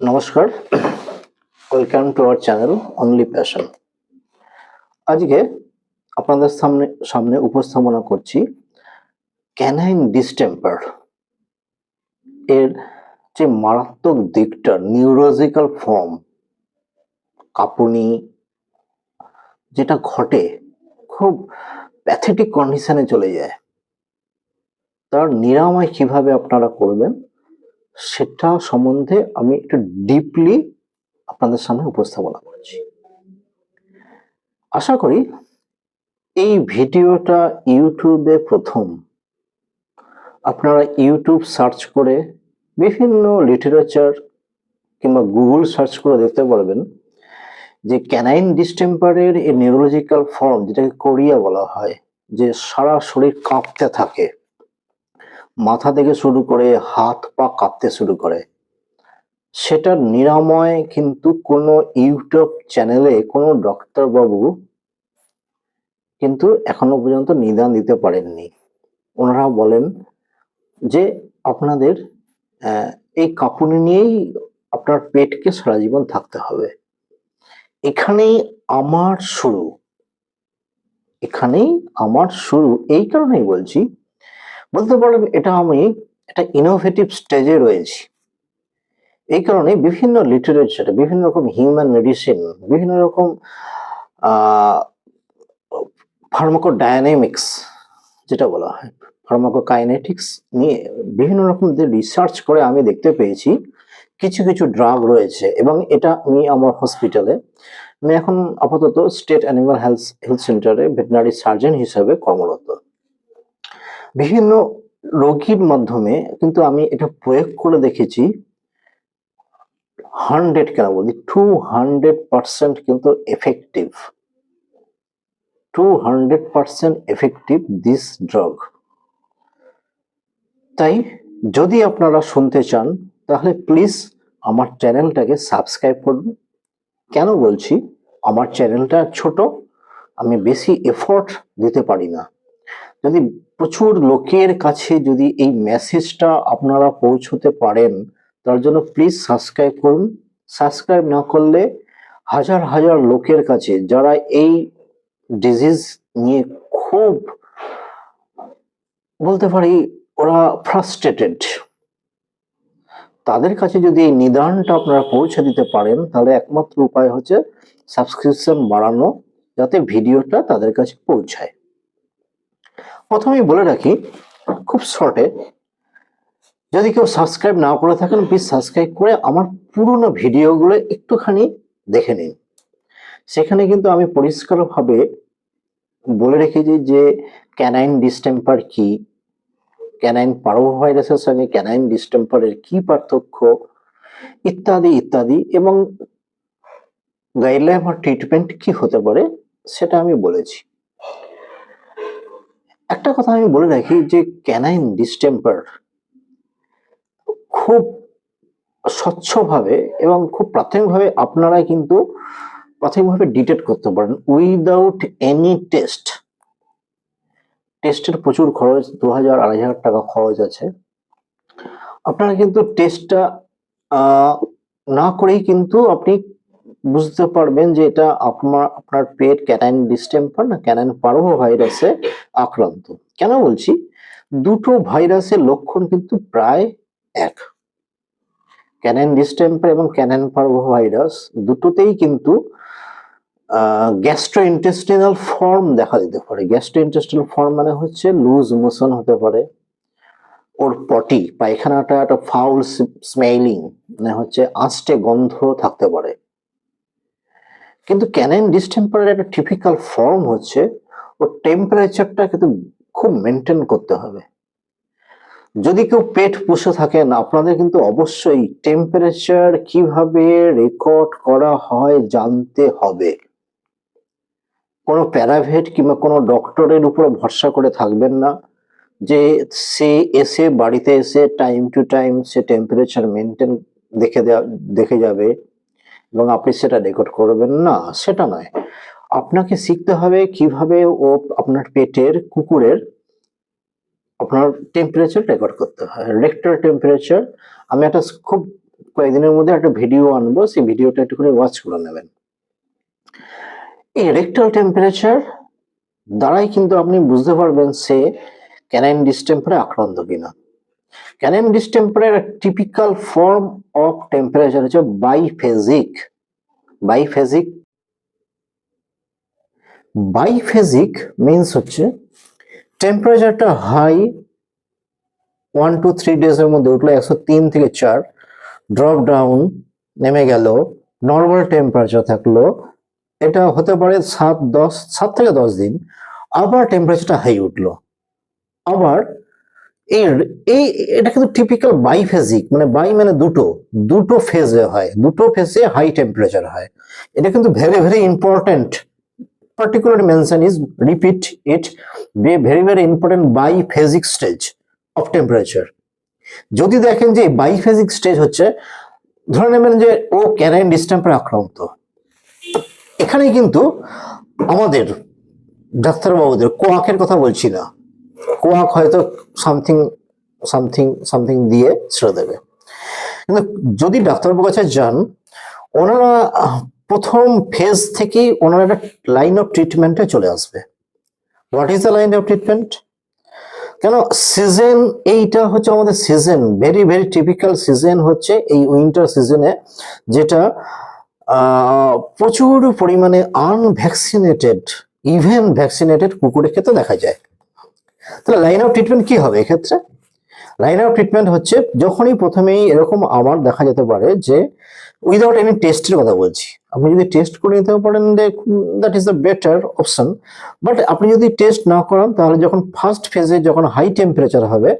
নমস্কার। Welcome to our channel only passion আজকে আপনাদের সামনে সামনে উপস্থাপনা করছি ক্যানাইন ডিস্টেম্পার এর যে মারাত্মক দিকটা নিউরোলজিক্যাল ফর্ম কাঁপুনি, যেটা ঘটে, খুব প্যাথেটিক কন্ডিশনে চলে যায়। তার নিরাময় কীভাবে আপনারা করবেন সেটা সম্বন্ধে আমি একটু ডিপলি আপনাদের সামনে উপস্থাপনা করছি। আশা করি এই ভিডিওটা ইউটিউবে প্রথম। আপনারা ইউটিউব সার্চ করে বিভিন্ন লিটারেচার কিংবা গুগল সার্চ করে দেখতে পারবেন যে ক্যানাইন ডিস্টেম্পারের এই নিউরোলজিক্যাল ফর্ম, যেটাকে কোরিয়া বলা হয়, যে সারা শরীর কাঁপতে থাকে। মাথা থেকে শুরু করে হাত পা কাঁপতে শুরু করে। সেটার নিরাময় কিন্তু কোনো ইউটিউব চ্যানেলে কোনো ডক্টর বাবু কিন্তু এখনও পর্যন্ত নিদান দিতে পারেননি। ওনারা বলেন যে আপনাদের এই কাঁপুনি নিয়েই আপনার পেটকে সারা জীবন থাকতে হবে। এখানেই আমার শুরু। এখানেই আমার শুরু। এই কারণেই বলছি বলতে পারেন এটা আমি একটা ইনোভেটিভ স্টেজে রয়েছি। এই কারণে বিভিন্ন লিটারেচারে বিভিন্ন রকম হিউম্যান মেডিসিন বিভিন্ন রকম ফার্মাকোডায়নামিক্স যেটা বলা হয় ফার্মাকোকাইনেটিক্স নিয়ে বিভিন্ন রকম যে রিসার্চ করে আমি দেখতে পেয়েছি, কিছু কিছু ড্রাগ রয়েছে এবং এটা আমি আমার হসপিটালে আমি এখন আপাতত স্টেট অ্যানিমাল হেলথ হেলথ সেন্টারে ভেটেনারি সার্জন হিসাবে কর্মরত। বিভিন্ন রোগীর মাধ্যমে কিন্তু আমি এটা প্রয়োগ করে দেখেছি, হান্ড্রেড কেন বলি, টু হান্ড্রেড পার্সেন্ট কিন্তু effective. Two hundred percent effective this drug. তাই যদি আপনারা শুনতে চান, তাহলে প্লিজ আমার চ্যানেলটাকে সাবস্ক্রাইব করুন। কেন বলছি? আমার চ্যানেলটা ছোট, আমি বেশি এফোর্ট দিতে পারি না। যদি প্রচুর লোকের কাছে যদি এই মেসেজটা আপনারা পৌঁছতে পারেন, তার জন্য প্লিজ সাবস্ক্রাইব করুন। সাবস্ক্রাইব না করলে হাজার হাজার লোকের কাছে যারা এই ডিজিজ নিয়ে খুব বলতে পারি ওরা ফ্রাস্ট্রেটেড তাদের কাছে যদি এই নিদানটা আপনারা পৌঁছে দিতে পারেন, তাহলে একমাত্র উপায় হচ্ছে সাবস্ক্রিপশন বাড়ানো, যাতে ভিডিওটা তাদের কাছে পৌঁছায়। প্রথমেই বলে রাখি, খুব শর্টে যদি কেউ সাবস্ক্রাইব না করে থাকেন প্লিজ সাবস্ক্রাইব করে আমার পুরনো ভিডিওগুলো একটুখানি দেখে নিন। সেখানে কিন্তু আমি পরিষ্কারভাবে বলে রেখেছি যে ক্যানাইন ডিস্টেম্পার কি ক্যানাইন পারোভাইরাসের সঙ্গে ক্যানাইন ডিস্টেম্পারের কি পার্থক্য, ইত্যাদি ইত্যাদি, এবং গাইডলাইন বা ট্রিটমেন্ট কি হতে পারে, সেটা আমি বলেছি। একটা কথা আমি বলে রাখি যে ক্যানাইন ডিস্টেম্পার খুব স্বচ্ছভাবে এবং খুব প্রাথমিকভাবে আপনারা কিন্তু প্রাথমিকভাবে ডিটেক্ট করতে পারেন উইদাউট এনি টেস্ট টেস্টের প্রচুর খরচ দু হাজার আড়াই হাজার টাকা খরচ আছে। আপনারা কিন্তু টেস্টটা না করেই কিন্তু আপনি বুঝতে পারবেন যে এটা আপনার আপনার পেট ক্যানাইন ডিস্টেম্পার না ক্যানাইন পারভো ভাইরাসে আক্রান্ত। কেন বলছি? দুটো ভাইরাসের লক্ষণ কিন্তু প্রায় এক। ক্যানাইন ডিস্টেম্পার এবং ক্যানাইন পারভো ভাইরাস দুটোতেই কিন্তু গ্যাস্ট্রো ইন্টেস্টিনাল ফর্ম দেখা দিতে পারে। গ্যাস্ট্রো ইন্টেস্টিনাল ফর্ম মানে হচ্ছে লুজ মোশন হতে পারে ওর পটি পায়খানাটা একটা ফাউল স্মেলিং মানে হচ্ছে আঁচটে গন্ধ থাকতে পারে। কিন্তু ক্যানাইন ডিস্টেম্পারের একটা টিপিক্যাল ফর্ম হচ্ছে ও টেম্পারেচারটা কিন্তু খুব মেনটেন করতে হবে। যদি কেউ পেট পুষে থাকেন, আপনাদের কিন্তু অবশ্যই টেম্পারেচার কীভাবে রেকর্ড করা হয় জানতে হবে। কোনো প্যারাভেট কিংবা কোনো ডক্টরের উপর ভরসা করে থাকবেন না যে সে এসে বাড়িতে এসে টাইম টু টাইম সে টেম্পারেচার মেনটেন দেখে দেখে যাবে। এবং আপনি সেটা রেকর্ড করবেন না, সেটা নয়। আপনাকে শিখতে হবে কীভাবে ও আপনার পেটের কুকুরের আপনার টেম্পারেচার রেকর্ড করতে হয়। রেক্টার টেম্পারেচার আমি একটা খুব কয়েকদিনের মধ্যে একটা ভিডিও আনব, সেই ভিডিওটা একটু করে ওয়াচ করে নেবেন। এই রেক্টাল টেম্পারেচার দ্বারাই কিন্তু আপনি বুঝতে পারবেন সে ক্যানাইন ডিস্টেম্পারে আক্রান্ত কিনা। ক্যানাইন ডিস্টেম্পারের টিপিক্যাল ফর্ম অফ টেম্পারেচার হচ্ছে বাইফেজিক বাইফেজিক বাইফেজিক মিন্স হচ্ছে টেম্পারেচারটা হাই ওয়ান টু থ্রি ডেজের মধ্যে উঠল একশো তিন থেকে চার ড্রপ ডাউন নেমে গেল নর্মাল টেম্পারেচার থাকল, এটা হতে পারে সাত, দশ, সাত থেকে দশ দিন, আবার টেম্পারেচারটা হাই উঠল, আবার এই এই, এটা কিন্তু টিপিক্যাল বাইফেজিক মানে বাই মানে দুটো দুটো ফেজে হয়, দুটো ফেজে হাই টেম্পারেচার হয়। এটা কিন্তু very very important particular mention is, repeat it, be very very important biphasic stage of temperature. যদি দেখেন যে বাইফেজিক স্টেজ হচ্ছে, ধরে নেবেন যে ও ক্যানাইন ডিস্টেম্পারে আক্রান্ত। এখানে কিন্তু আমাদের ডাক্তারবাবুদের কোয়াকের কথা বলছি না। কোয়াক হয়তো সামথিং সামথিং সামথিং দিয়ে ছেড়ে দেবে। কিন্তু যদি ডাক্তারবাবুর কাছে যান, ওনারা প্রথম ফেজ থেকেই ওনারা একটা লাইন অফ ট্রিটমেন্টে চলে আসবে। What is the line of treatment কেন সিজন এইটা হচ্ছে আমাদের season very very typical season হচ্ছে এই উইন্টার সিজনে যেটা প্রচুর পরিমাণে আনভ্যাকসিনেটেড ইভেন ভ্যাকসিনেটেড কুকুরের ক্ষেত্রে দেখা যায়। তাহলে লাইন অফ ট্রিটমেন্ট কি হবে এক্ষেত্রে? লাইন অফ ট্রিটমেন্ট হচ্ছে যখনই প্রথমেই এরকম আমার দেখা যেতে পারে যে উইদাউট এনি টেস্টের কথা বলছি। আপনি যদি টেস্ট করে নিতে পারেন that is the better option but আপনি যদি টেস্ট না করান, তাহলে যখন ফার্স্ট ফেজে যখন হাই টেম্পারেচার হবে,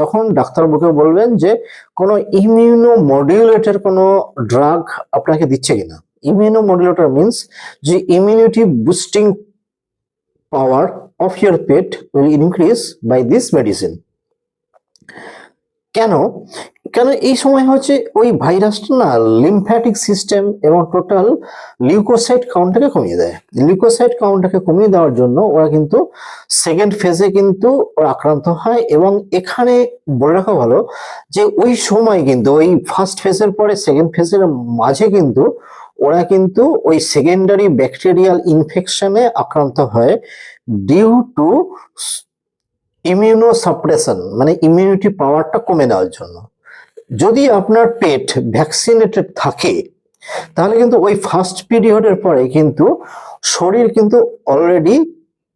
তখন ডাক্তারবাবুকে বলবেন যে কোনো ইমিউনো মডিউলেটের কোনো ড্রাগ আপনাকে দিচ্ছে কিনা। ইমিউনো মডিউলেটর মিনস যে immunity boosting power of your pet will increase by this medicine কেন? কেন এই সময় হচ্ছে ওই ভাইরাসটা না লিমফ্যাটিক সিস্টেম এবং টোটাল লিউকোসাইট কাউন্টটাকে কমিয়ে দেয়। লিউকোসাইট কাউন্টটাকে কমিয়ে দেওয়ার জন্য ওরা কিন্তু সেকেন্ড ফেজে কিন্তু ওরা আক্রান্ত হয় এবং এখানে বলে রাখা ভালো যে ওই সময় কিন্তু ওই ফার্স্ট ফেজের পরে সেকেন্ড ফেজের মাঝে কিন্তু ওরা কিন্তু ওই সেকেন্ডারি ব্যাকটেরিয়াল ইনফেকশনে আক্রান্ত হয় ডিউ টু ইমিউনো সাপ্রেশন মানে ইমিউনিটি পাওয়ারটা কমে দেওয়ার জন্য। যদি আপনার পেট ভ্যাকসিনেটেড থাকে, তাহলে কিন্তু ওই ফার্স্ট পিরিয়ডের পরে কিন্তু শরীর কিন্তু অলরেডি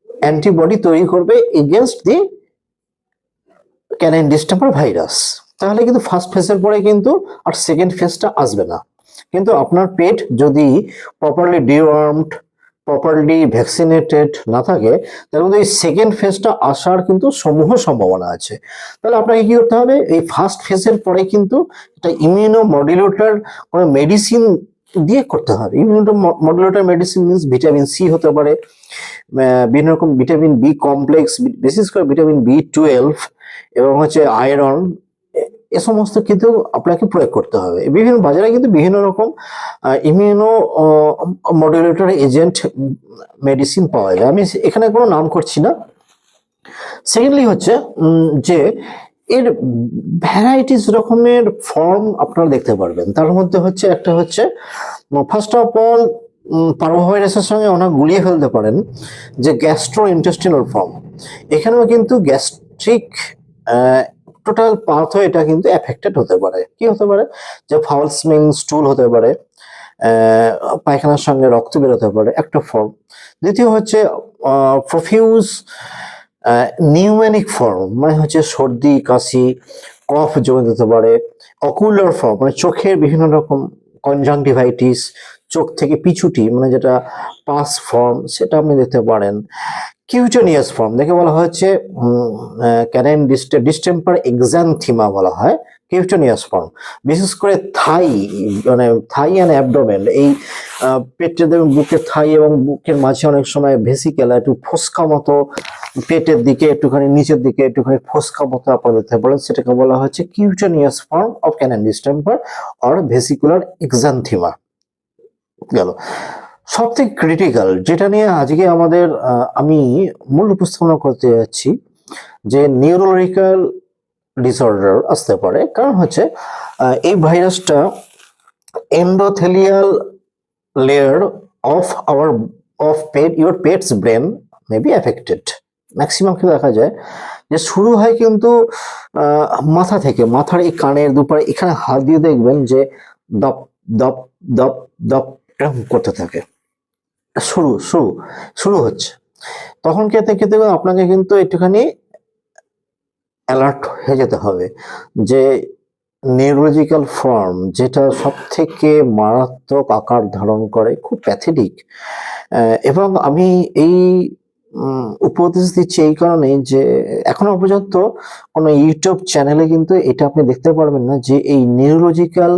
অ্যান্টিবডি তৈরি করবে against the canine distemper virus তাহলে কিন্তু ফার্স্ট ফেজের পরে কিন্তু আর সেকেন্ড ফেজটা আসবে না। কিন্তু আপনার পেট যদি প্রপারলি ডিওয়ার্মড প্রপারলি ভ্যাকসিনেটেড না থাকে তাহলে কিন্তু এই সেকেন্ড ফেজটা আসার কিন্তু সমূহ সম্ভাবনা আছে। তাহলে আপনাকে কি করতে হবে? এই ফার্স্ট ফেজের পরে কিন্তু একটা ইমিউনো মডুলেটর কোনো মেডিসিন দিয়ে করতে হবে। Immunomodulator medicine means vitamin C হতে পারে বিভিন্ন রকম ভিটামিন বি কমপ্লেক্স বিশেষ করে ভিটামিন বি টুয়েলভ এবং হচ্ছে আয়রন এ সমস্ত কিন্তু আপনাকে প্রয়োগ করতে হবে। বিভিন্ন বাজারে কিন্তু বিভিন্ন রকম ইমিউনো মডুলেটর এজেন্ট মেডিসিন পাওয়া যায়। আমি এখানে কোনো নাম করছি না। সেকেন্ডলি হচ্ছে যে এর ভ্যারাইটিস রকমের ফর্ম আপনারা দেখতে পারবেন। তার মধ্যে হচ্ছে, একটা হচ্ছে ফার্স্ট অফ অল পারোভাইরাসের সঙ্গে ওনারা গুলিয়ে ফেলতে পারেন, যে গ্যাস্ট্রো ইন্টেস্টিনাল ফর্ম এখানেও কিন্তু গ্যাস্ট্রিক টোটাল পাথ এটা কিন্তু এফেক্টেড হতে পারে। কি হতে পারে? যে ফাউল স্মেল স্টুল হতে পারে পায়খানার সঙ্গে রক্ত বেরোতে পারে, একটা ফর্ম দ্বিতীয় হচ্ছে প্রফিউজ নিউম্যানিক ফর্ম মানে হচ্ছে সর্দি, কাশি, কফ জমে যেতে পারে অকুলার ফর্ম মানে চোখের বিভিন্ন রকম কনজাংটিভাইটিস চোখ থেকে পিছুটি মানে যেটা পাস ফর্ম সেটা আপনি দেখতে পারেন। কিউটেনিয়াস ফর্ম দেখে বলা হচ্ছে ক্যানাইন ডিস্টেম্পার এক্সান্থিমা বলা হয় কিউটেনিয়াস ফর্ম বিশেষ করে থাই মানে থাই অ্যান্ড অ্যাবডোমেন এই পেটের বুকের থাই এবং বুকের মাঝে অনেক সময় ভেসিকেলা একটু ফোসকা মতো পেটের দিকে, একটুখানি নিচের দিকে, একটুখানি ফোসকা মতো আপনারা দেখতে পারেন সেটাকে বলা হচ্ছে cutaneous form of canine distemper or vesicular exanthema গেল। সব থেকে ক্রিটিক্যাল যেটা নিয়ে আজকে আমাদের আমি মূল উপস্থাপনা করতে যাচ্ছি, যে নিউরোলজিক্যাল ডিসঅর্ডার আসতে পারে। কারণ হচ্ছে এই ভাইরাসটা endothelial layer of our of pet, your pet's brain may be affected maximum দেখা যায়? যে শুরু হয় কিন্তু মাথা থেকে, মাথার এই কানের দুপারে এখানে হাত দিয়ে দেখবেন যে দপ দপ দপ দপ এরকম করতে থাকে। শুরু শুরু শুরু হচ্ছে। তখন খেতে খেতে আপনাকে কিন্তু একটুখানি অ্যালার্ট হয়ে যেতে হবে যে নিউরোলজিক্যাল ফর্ম যেটা সব থেকে মারাত্মক আকার ধারণ করে, খুব প্যাথেটিক এবং আমি এই উপদেশ দিচ্ছি এই কারণে যে এখনও পর্যন্ত কোনো ইউটিউব চ্যানেলে কিন্তু এটা আপনি দেখতে পারবেন না যে এই নিউরোলজিক্যাল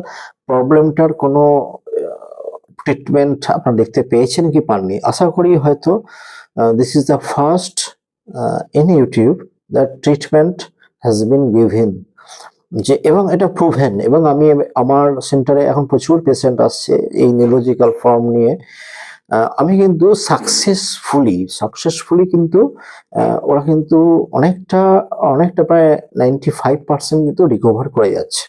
প্রবলেমটার কোনো ট্রিটমেন্ট আপনারা দেখতে পেয়েছেন কি পাননি। আশা করি হয়তো this is the first in YouTube that treatment has been given যে, এবং এটা প্রুভেন এবং আমি আমার সেন্টারে এখন প্রচুর পেশেন্ট আসছে এই নিউরোলজিক্যাল ফর্ম নিয়ে। আমি কিন্তু সাকসেসফুলি সাকসেসফুলি কিন্তু ওরা কিন্তু অনেকটা অনেকটা প্রায় নাইনটি ফাইভ পার্সেন্ট কিন্তু রিকভার করে যাচ্ছে।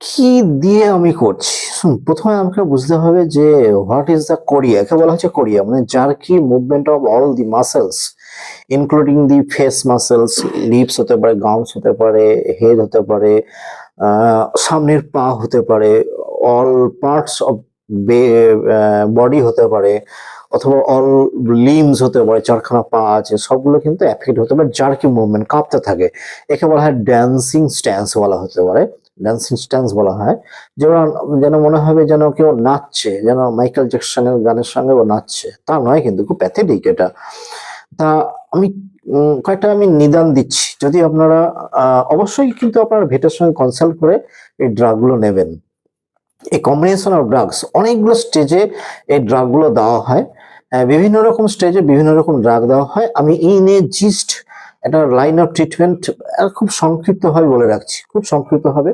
কি দিয়ে আমি করছি? শুন প্রথমে আমাকে বুঝতে হবে যে হোয়াট ইজ দ্য কোরিয়া একে বলা হচ্ছে কোরিয়া মানে যার কি movement of all the muscles including the face muscles lips হতে পারে গাউন্স হতে পারে হেড হতে পারে সামনের পা হতে পারে অল পার্টস অফ বডি হতে পারে, অথবা অল লিমস হতে পারে, চারখানা পা আছে, সবগুলো কিন্তু অ্যাফেক্ট হতে পারে, যার কি মুভমেন্ট কাঁপতে থাকে। একে বলা হয় ড্যান্সিং স্ট্যান্স বলা হতে পারে। ড্যান্সিং স্ট্যান্স বলা হয় যেমন যেন মনে হবে যেন কেউ নাচছে, যেন মাইকেল জ্যাকসনের গানের সঙ্গে ও নাচছে। তা নয় কিন্তু, খুব প্যাথেটিক এটা। তা আমি কয়েকটা আমি নিদান দিচ্ছি। যদি আপনারা অবশ্যই কিন্তু আপনারা ভেটের সঙ্গে কনসাল্ট করে এই ড্রাগগুলো নেবেন। এই কম্বিনেশন অফ ড্রাগস অনেকগুলো স্টেজে এই ড্রাগগুলো দেওয়া হয়। বিভিন্ন রকম স্টেজে বিভিন্ন রকম ড্রাগ দেওয়া হয়। আমি ইন এ জিস্ট একটা লাইন অফ ট্রিটমেন্ট খুব সংক্ষিপ্তভাবে বলে রাখছি, খুব সংক্ষিপ্তভাবে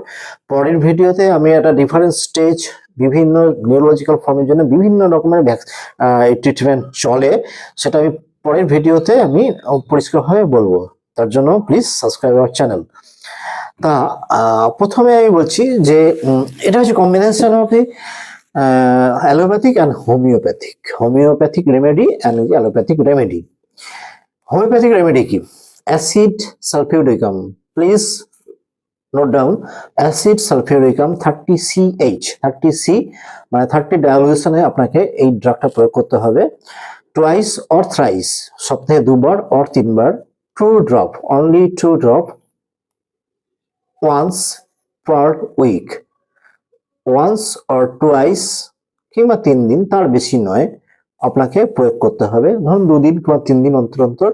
পরের ভিডিওতে আমি একটা ডিফারেন্ট স্টেজ বিভিন্ন নিউরোলজিক্যাল ফর্মের জন্য বিভিন্ন রকমের ট্রিটমেন্ট চলে। সেটা আমি পরের ভিডিওতে আমি পরিষ্কারভাবে বলব। তার জন্য প্লিজ সাবস্ক্রাইব আওয়ার চ্যানেল তা প্রথমে আমি বলছি যে এটা হচ্ছে combination of allopathic and homeopathic homeopathic remedy and allopathic remedy homeopathic remedy কি? Acid sulphuricum please note down acid sulphuricum thirty H thirty C মানে থার্টি ডায়ালিউশনে আপনাকে এই ড্রাগটা প্রয়োগ করতে হবে। টোয়াইস অর থ্রাইস সপ্তাহে দুবার অর তিনবার two drop only two drop once per week once or twice কিংবা তিন দিন, তার বেশি নয়, আপনাকে প্রয়োগ করতে হবে। ধরুন দুদিন কিংবা তিন দিন অন্তর অন্তর।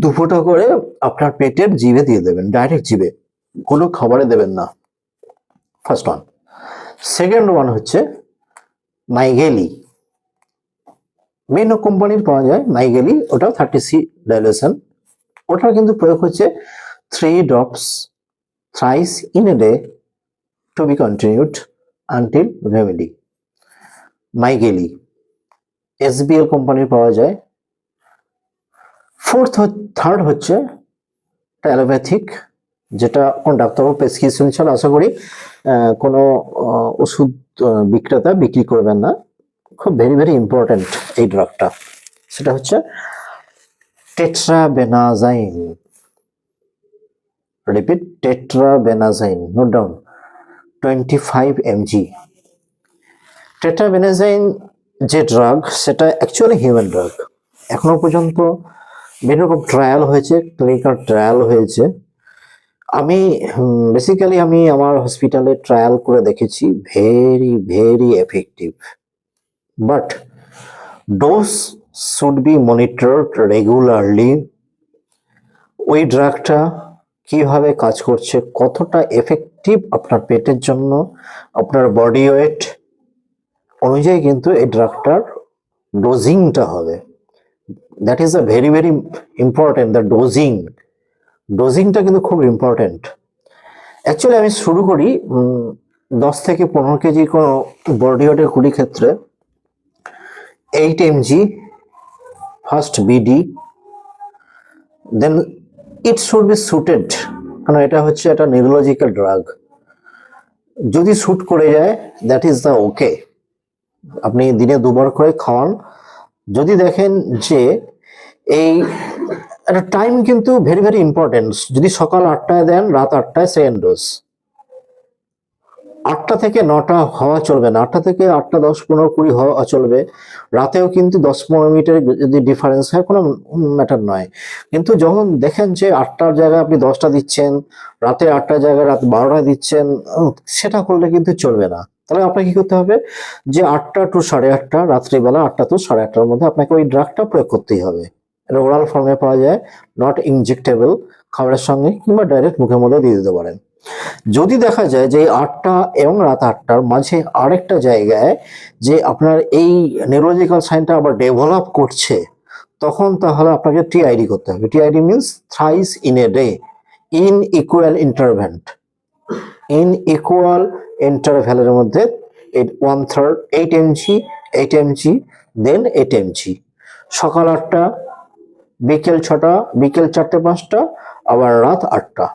দু ফোঁটা করে আপনার পেটের জিভে দিয়ে দেবেন ডাইরেক্ট জিভে। কোনো খাবারে দেবেন না। ফার্স্ট ওয়ান সেকেন্ড ওয়ান হচ্ছে মাইগেলি মেন কোম্পানির পাওয়া যায় মাইগেলি ওটা থার্টি সি ডাইলেশন ওটার কিন্তু প্রয়োগ হচ্ছে three drops thrice in a day to be continued until remedy mygale SBL কোম্পানির পাওয়া যায় ফোর্থ থার্ড হচ্ছে অ্যালোপ্যাথিক যেটা কোন ডাক্তারবাবু প্রেসক্রিপশন ছাড়া আশা করি কোনো ওষুধ বিক্রেতা বিক্রি করবেন না। খুব ভেরি ভেরি ইম্পর্ট্যান্ট এই ড্রাগটা সেটা হচ্ছে tetrabenazine repeat tetrabenazine note down twenty five MG tetrabenazine যে ড্রাগ সেটা অ্যাকচুয়ালি হিউম্যান ড্রাগ এখনও পর্যন্ত বিভিন্ন রকম ট্রায়াল হয়েছে ক্লিনিক্যাল ট্রায়াল হয়েছে। আমি বেসিক্যালি আমি আমার হসপিটালে ট্রায়াল করে দেখেছি very very effective but dose should be monitored regularly ওই ড্রাগটা কীভাবে কাজ করছে, কতটা এফেক্টিভ আপনার পেটের জন্য, আপনার বডি ওয়েট অনুযায়ী কিন্তু এই ড্রাগটার ডোজিংটা হবে। That is a very very important the dosing ডোজিংটা কিন্তু খুব ইম্পর্টেন্ট অ্যাকচুয়ালি আমি শুরু করি দশ থেকে পনেরো কেজি কোনো বডি ওয়েটের কুড়ি ক্ষেত্রে। Eight MG first BD then it should be suited কারণ এটা হচ্ছে একটা নিউরোলজিক্যাল ড্রাগ যদি শ্যুট করে যায় দ্যাট ইজ দ্য ওকে আপনি দিনে দুবার করে খাওয়ান যদি দেখেন যে এই একটা টাইম কিন্তু ভেরি ভেরি ইম্পর্টেন্ট যদি সকাল আটটায় দেন, রাত আটটায় সেকেন্ড ডোজ আটটা থেকে নটা হওয়া চলবে না। আটটা থেকে আটটা, দশ, পনেরো, কুড়ি হওয়া চলবে। রাতেও কিন্তু দশ, পনেরো মিনিটের যদি ডিফারেন্স হয়, কোনো ম্যাটার নয়। কিন্তু যখন দেখেন যে আটটার জায়গায় আপনি দশটা দিচ্ছেন, রাতে আটটার জায়গায় রাত বারোটা দিচ্ছেন সেটা করলে কিন্তু চলবে না। তাহলে আপনাকে কি করতে হবে? যে আটটা টু সাড়ে আটটা, রাত্রিবেলা আটটা টু সাড়ে আটটার মধ্যে আপনাকে ওই ড্রাগটা প্রয়োগ করতেই হবে। এটা ওরাল ফর্মে পাওয়া যায় নট ইনজেক্টেবল খাবারের সঙ্গে কিংবা ডাইরেক্ট মুখের মধ্যে দিয়ে দিতে পারেন। যদি দেখা যায় যে আটটা এবং রাত আটটার মাঝে আরেকটা জায়গায় যে আপনার এই নিউরোলজিক্যাল সাইনটা আবার ডেভেলপ করছে, তখন তাহলে আপনাকে টিআইডি করতে হবে। TID means thrice in a day in equal interval in equal ইন্টারভ্যালের মধ্যে one third eight MG eight MG then eight MG সকাল আটটা, বিকেল ছটা, বিকেল চারটে পাঁচটা, আবার রাত আটটা।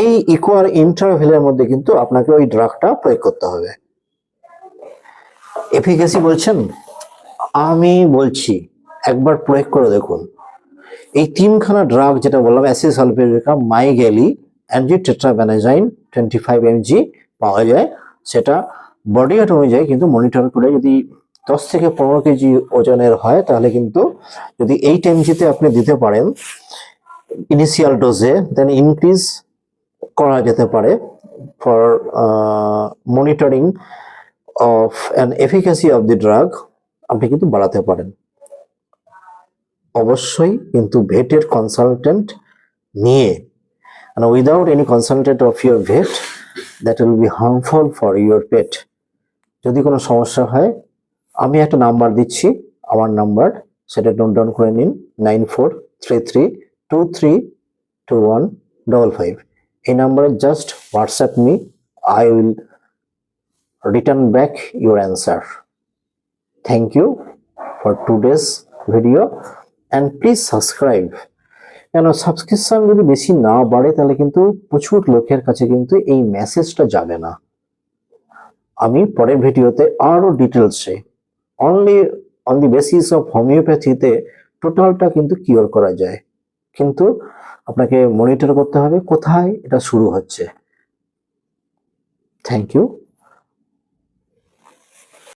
এই ইকুয়াল ইন্টারভেলের মধ্যে কিন্তু আপনাকে ওই ড্রাগটা প্রয়োগ করতে হবে। এফিকেসি বলছেন? আমি বলছি, একবার প্রয়োগ করে দেখুন। এই তিনখানা ড্রাগ যেটা বললাম acid sulphurica mygale and tetrabenazine twenty five MG পাওয়া যায়। সেটা বডি ওয়েট অনুযায়ী কিন্তু মনিটর করে যদি দশ থেকে পনেরো কেজি ওজনের হয়, তাহলে কিন্তু যদি এইট এমজিতে আপনি দিতে পারেন ইনিশিয়াল ডোজে দেন ইনক্রিজ করা যেতে পারে for monitoring of an efficacy of the drug আপনি কিন্তু বাড়াতে পারেন। অবশ্যই কিন্তু ভেটের কনসালটেন্ট নিয়ে without any any of of your vet that be be for your pet. যদি কোনো সমস্যা হয়, আমি একটা নাম্বার দিচ্ছি, আমার নাম্বার সেটা নোট ডাউন করে নিন nine four three three two three two one double five এই নাম্বারে just WhatsApp me I will return back your answer thank you for today's video and please subscribe কেন subscription যদি বেশি না বাড়ে, তাহলে কিন্তু প্রচুর লোকের কাছে কিন্তু এই মেসেজটা যাবে না। আমি পরের ভিডিওতে আরও ডিটেলসে only on the basis of হোমিওপ্যাথিতে টোটালটা কিন্তু কিওর করা যায়। কিন্তু আপনাকে মনিটর করতে হবে কোথায়, এটা শুরু হচ্ছে। Thank you